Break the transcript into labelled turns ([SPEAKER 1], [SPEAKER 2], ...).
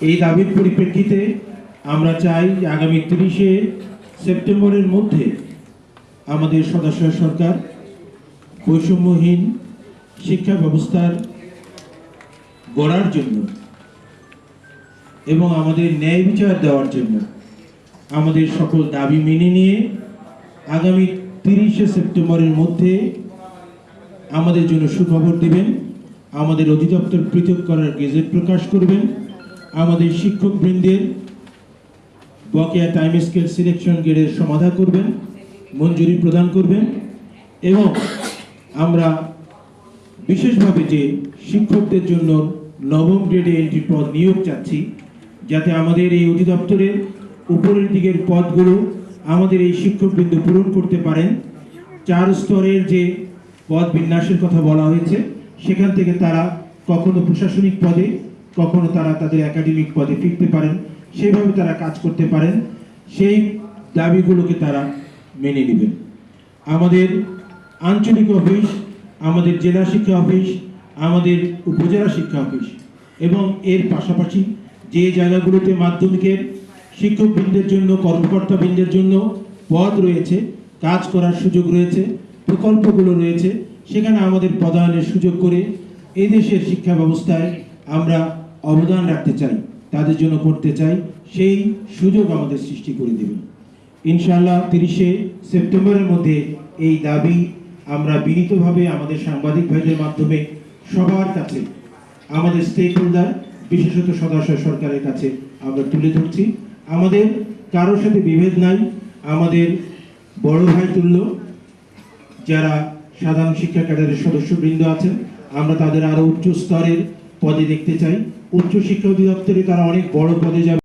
[SPEAKER 1] এই দাবির পরিপ্রেক্ষিতে আমরা চাই আগামী তিরিশে সেপ্টেম্বরের মধ্যে আমাদের সদস্য সরকার বৈষম্যহীন শিক্ষা ব্যবস্থার গড়ার জন্য এবং আমাদের ন্যায় বিচার দেওয়ার জন্য আমাদের সকল দাবি মেনে নিয়ে আগামী তিরিশে সেপ্টেম্বরের মধ্যে আমাদের জন্য সুখবর দিবেন, আমাদের অধিদপ্তর পৃথক করার গেজেট প্রকাশ করবেন। আমাদের শিক্ষকবৃন্দের বকেয়া টাইম স্কেল সিলেকশন গ্রেডের সমাধা করবেন, মঞ্জুরি প্রদান করবেন এবং আমরা বিশেষভাবে যে শিক্ষকদের জন্য নবম গ্রেডে এন্ট্রি পদ নিয়োগ চাচ্ছি, যাতে আমাদের এই অধিদপ্তরের উপরের দিকের পদগুলো আমাদের এই শিক্ষকবৃন্দ পূরণ করতে পারেন। চার স্তরের যে পদ বিন্যাসের কথা বলা হয়েছে, সেখান থেকে তারা কখনো প্রশাসনিক পদে কখনো তারা তাদের একাডেমিক পদে ফিরতে পারেন সেইভাবে তারা কাজ করতে পারেন, সেই দাবিগুলোকে তারা মেনে নেবেন। আমাদের আঞ্চলিক অফিস, আমাদের জেলা শিক্ষা অফিস, আমাদের উপজেলা শিক্ষা অফিস এবং এর পাশাপাশি যে জায়গাগুলোতে মাধ্যমিকের শিক্ষকবৃন্দের জন্য, কর্মকর্তাবৃন্দের জন্য পদ রয়েছে, কাজ করার সুযোগ রয়েছে, প্রকল্পগুলো রয়েছে, সেখানে আমাদের পদায়নের সুযোগ করে এদেশের শিক্ষা ব্যবস্থায় আমরা অবদান রাখতে চাই, তাদের জন্য করতে চাই, সেই সুযোগ আমাদের সৃষ্টি করে দেবেন ইনশাআল্লাহ তিরিশে সেপ্টেম্বরের মধ্যে এই দাবি আমরা বিনীতভাবে আমাদের সাংবাদিক ভাইদের মাধ্যমে সবার কাছে, আমাদের স্টেক হোল্ডার বিশেষত সদস্য সরকারের কাছে আমরা তুলে ধরছি। আমাদের কারোর সাথে বিভেদ নাই, আমাদের বড় ভাই তুল্য, যারা সাধারণ শিক্ষা ক্যাডারের সদস্যবৃন্দ আছেন, আমরা তাদের আরও উচ্চ স্তরের পদে দেখতে চাই। উচ্চ শিক্ষা অধিদপ্তরে তারা অনেক বড় পদে যাবে।